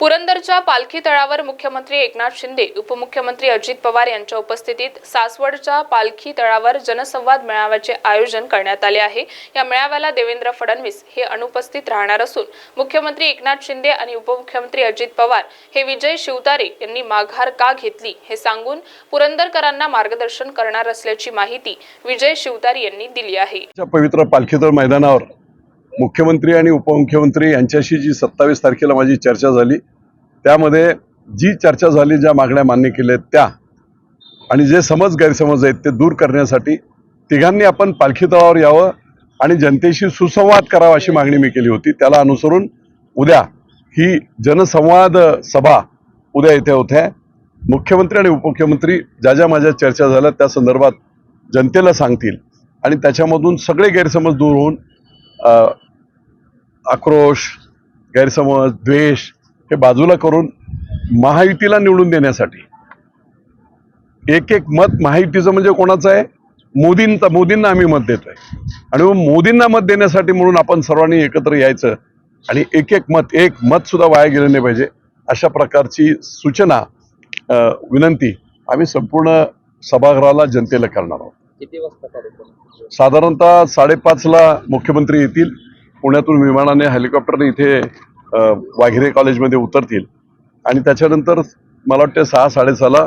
पुरंदरच्या पालखी तळावर मुख्यमंत्री एकनाथ शिंदे उपमुख्यमंत्री अजित पवार यांच्या उपस्थितीत सासवडच्या पालखी तळावर जनसंवाद मेळाव्याचे आयोजन करण्यात आले आहे. या मेळाव्याला देवेंद्र फडणवीस हे अनुपस्थित राहणार असून मुख्यमंत्री एकनाथ शिंदे आणि उपमुख्यमंत्री अजित पवार हे विजय शिवतारे यांनी माघार का घेतली हे सांगून पुरंदरकरांना मार्गदर्शन करणार असल्याची माहिती विजय शिवतारे यांनी दिली आहे. पवित्र पालखीतळ मैदानावर मुख्यमंत्री आणि उपमुख्यमंत्री यांच्याशी जी सत्तावीस तारखेला माझी चर्चा झाली त्यामध्ये जी चर्चा झाली ज्या मागण्या मान्य केल्या आहेत त्या आणि जे समज गैरसमज आहेत ते दूर करण्यासाठी तिघांनी आपण पालखी तळावर यावं आणि जनतेशी सुसंवाद करावा अशी मागणी मी केली होती. त्याला अनुसरून उद्या ही जनसंवाद सभा उद्या इथे होत्या मुख्यमंत्री आणि उपमुख्यमंत्री ज्या ज्या माझ्या चर्चा झाल्या त्या संदर्भात जनतेला सांगतील आणि त्याच्यामधून सगळे गैरसमज दूर होऊन आक्रोश गैरसमज द्वेष हे बाजूला करून महायुतीला निवडून देण्यासाठी. एक एक मत महायुतीचं म्हणजे कोणाचं आहे? मोदींचं मोदींना आम्ही मत देतोय. आणि मग मोदींना मत देण्यासाठी म्हणून आपण सर्वांनी एकत्र यायचं आणि एक एक मत एक मत सुद्धा वाया गेलं नाही पाहिजे अशा प्रकारची सूचना विनंती आम्ही संपूर्ण सभागृहाला जनतेला करणार आहोत. साधारणतः साडेपाचला मुख्यमंत्री येतील. पुण्यातून विमानाने हेलिकॉप्टरने इथे वाघिरे कॉलेजमध्ये उतरतील. आणि त्याच्यानंतर मला वाटतं सहा साडेसहाला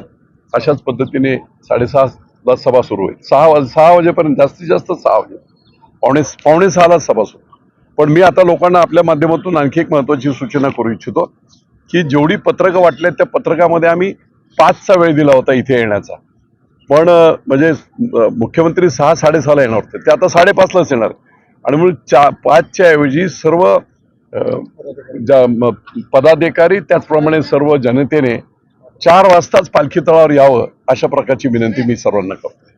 अशाच पद्धतीने साडेसहाला सभा सुरू होईल. सहा वाज सहा वाजेपर्यंत जास्तीत जास्त सहा वाजे. पावणे पावणे सहालाच सभा सुरू. पण मी आता लोकांना आपल्या माध्यमातून आणखी एक महत्त्वाची सूचना करू इच्छितो की जेवढी पत्रकं वाटले त्या पत्रकामध्ये आम्ही पाचचा वेळ दिला होता इथे येण्याचा. पण म्हणजे मुख्यमंत्री सहा साडेसहाला येणार होते. ते आता साडेपाचलाच येणार. आणि म्हणून चा पाचच्या ऐवजी सर्व ज्या पदाधिकारी त्याचप्रमाणे सर्व जनतेने चार वाजताच पालखी तळावर यावं अशा प्रकारची विनंती मी सर्वांना करतो